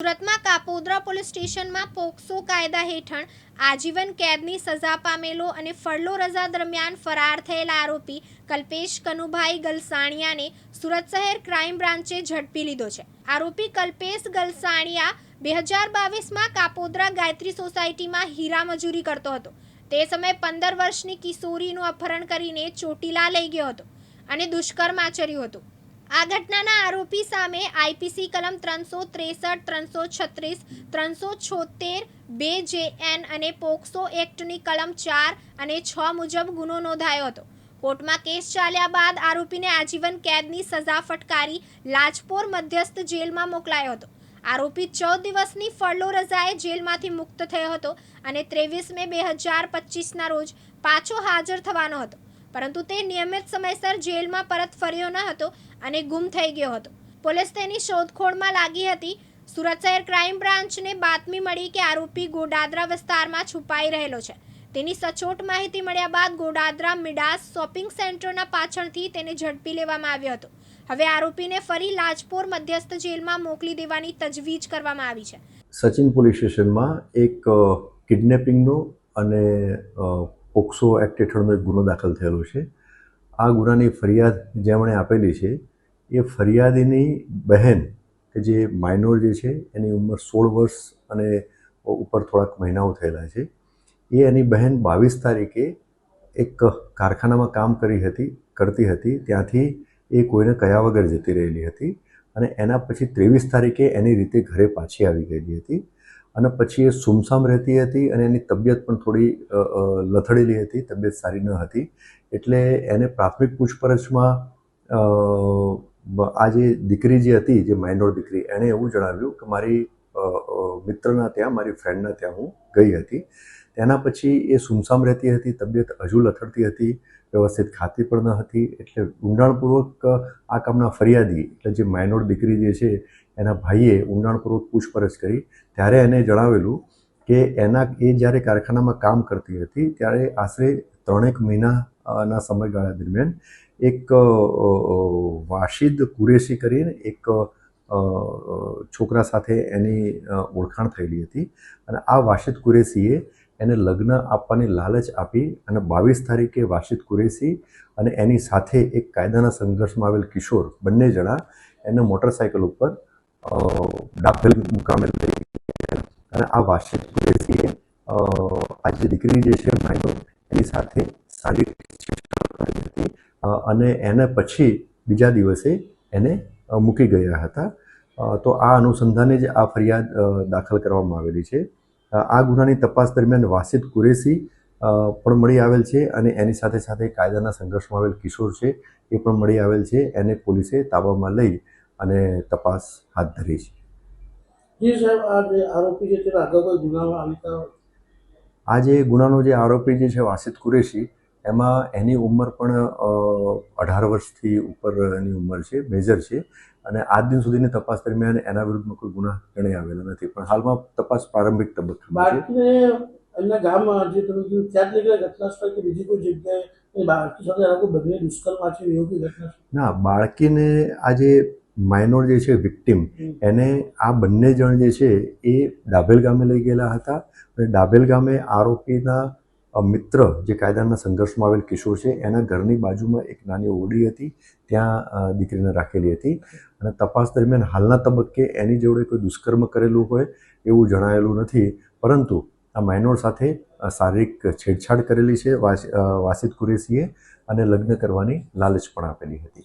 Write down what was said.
સુરતમાં કાપોદ્રા પોલીસ સ્ટેશનમાં પોક્સો કાયદા હેઠળ આજીવન કેદની સજા પામેલો અને ફરલો રજા દરમિયાન ફરાર થયેલા આરોપી કલ્પેશ કનુભાઈ ગલસાણિયાને સુરત શહેર ક્રાઇમ બ્રાન્ચે ઝડપી લીધો છે. આરોપી કલ્પેશ ગલસાણિયા બે હજાર બાવીસમાં કાપોદ્રા ગાયત્રી સોસાયટીમાં હીરા મજૂરી કરતો હતો. તે સમયે પંદર વર્ષની કિશોરીનું અપહરણ કરીને ચોટીલા લઈ ગયો હતો અને દુષ્કર્મ આચર્યું હતું. આ ઘટનાના આરોપી સામે આઈપીસી કલમ ત્રણસો ત્રેસઠ, ત્રણસો છત્રીસ, ત્રણસો છોતેર, બે જે એન અને પોક્સો એક્ટની કલમ ચાર અને છ મુજબ ગુનો નોંધાયો હતો. કોર્ટમાં કેસ ચાલ્યા બાદ આરોપીને આજીવન કેદની સજા ફટકારી લાજપોર મધ્યસ્થ જેલમાં મોકલાયો હતો. આરોપી ચૌદ દિવસની ફરલો રજાએ જેલમાંથી મુક્ત થયો હતો અને ત્રેવીસ મે બે હજાર પચીસના રોજ પાછો હાજર થવાનો હતો. પરંતુ તે નિયમિત સમયસર જેલમાં પરત ફર્યો ન હતો અને ગુમ થઈ ગયો હતો. પોલીસ તેની શોધખોળમાં લાગી હતી. સુરત શહેર ક્રાઇમ બ્રાન્ચને બાતમી મળી કે આરોપી ગોડાદરા વિસ્તારમાં છુપાઈ રહેલો છે. તેની સચોટ માહિતી મળ્યા બાદ ગોડાદરા મિડાસ શોપિંગ સેન્ટરના પાછળથી તેને ઝડપી લેવામાં આવ્યો હતો. હવે આરોપીને ફરી લાજપોર મધ્યસ્થ જેલમાં મોકલી દેવાની તજવીજ કરવામાં આવી છે. સચિન પોલીસ સ્ટેશનમાં એક કિડનેપિંગનો અને પોક્સો એક્ટ હેઠળનો એક ગુનો દાખલ થયેલો છે. આ ગુનાની ફરિયાદ જેમણે આપેલી છે, એ ફરિયાદીની બહેન, કે જે માઇનોર જે છે, એની ઉંમર સોળ વર્ષ અને ઉપર થોડાક મહિનાઓ થયેલા છે. એ એની બહેન બાવીસ તારીખે એક કારખાનામાં કામ કરી હતી, કરતી હતી. ત્યાંથી એ કોઈને કયા વગર જતી રહેલી હતી અને એના પછી ત્રેવીસ તારીખે એની રીતે ઘરે પાછી આવી ગયેલી હતી. અને પછી એ સુમસામ રહેતી હતી અને એની તબિયત પણ થોડી લથડેલી હતી, તબિયત સારી ન હતી. એટલે એને પ્રાથમિક પૂછપરછમાં આ જે દીકરી જે હતી, જે માઇનોર દીકરી એણે એવું જણાવ્યું કે મારી મિત્રના ત્યાં, મારી ફ્રેન્ડના ત્યાં હું ગઈ હતી. તેના પછી એ સુમસામ રહેતી હતી, તબિયત હજુ લથડતી હતી, વ્યવસ્થિત ખાતી પણ ન હતી. એટલે ઊંડાણપૂર્વક આ કામના ફરિયાદી, એટલે જે માઇનોર દીકરી જે છે એના ભાઈએ ઊંડાણપૂર્વક પૂછપરછ કરી. ત્યારે એને જણાવેલું કે એના એ જ્યારે કારખાનામાં કામ કરતી હતી, ત્યારે આશરે ત્રણેક મહિનાના સમયગાળા દરમિયાન એક વાશિદ કુરેશી કરીને એક છોકરા સાથે એની ઓળખાણ થયેલી હતી. અને આ વાશિદ કુરેશીએ એને લગ્ન આપવાની લાલચ આપી અને બાવીસ તારીખે વાશિદ કુરેશી અને એની સાથે એક કાયદાના સંઘર્ષમાં આવેલ કિશોર બંને જણા એને મોટરસાયકલ ઉપર ડાભેલ મુકામે લઈ અને આ વાર્ષિક કુરેશીએ આજે દીકરી જે છે માયનો એની સાથે શારીરિક હતી અને એને પછી બીજા દિવસે એને મૂકી ગયા હતા તો આ અનુસંધાને જ આ ફરિયાદ દાખલ કરવામાં આવેલી છે આ ગુનાની તપાસ દરમિયાન વાસિદ કુરેશી પણ મળી આવેલ છે અને એની સાથે સાથે કાયદાના સંઘર્ષમાં આવેલ કિશોર છે એ પણ મળી આવેલ છે એને પોલીસે તાબામાં લઈ અને તપાસ હાથ ધરી છે. જી સાહેબ આ જે આરોપી છે તેના આગળ કોઈ ગુનામાં આ જે ગુનાનો જે આરોપી જે છે વાસિદ કુરેશી એમાં એની ઉંમર પણ અઢાર વર્ષથી ઉપર એની ઉંમર છે મેજર છે. અને આજ દિન સુધીની તપાસ દરમિયાન એના વિરુદ્ધમાં કોઈ ગુના જણાઈ આવેલા નથી. પણ હાલમાં તપાસ પ્રારંભિક તબક્કામાં છે. એમના ગામમાં જે તમે કીધું ત્યાં જ નીકળે ઘટના સ્થળ કે બીજી કોઈ જગ્યાએ? બાળકી સાથે આ લોકો બંને દુષ્કર્મ આચર્યું એવું ઘટના ના બાળકીને આ જે માઇનોર જે છે વિક્ટિમ એને આ બંને જણ જે છે એ ડાભેલ ગામે લઈ ગયેલા હતા. અને ડાભેલ ગામે આરોપીના મિત્ર જે કાયદાના સંઘર્ષમાં આવેલ કિશોર છે એના ઘરની બાજુમાં એક નાની ઓરડી હતી. ત્યાં દીકરીને રાખેલી હતી. અને તપાસ દરમિયાન હાલના તબક્કે એની જોડે કોઈ દુષ્કર્મ કરેલું હોય એવું જણાયેલું નથી. પરંતુ આ માઇનોર સાથે શારીરિક છેડછાડ કરેલી છે વાસ- વાસિદ કુરેશીએ અને લગ્ન કરવાની લાલચ પણ આપેલી હતી.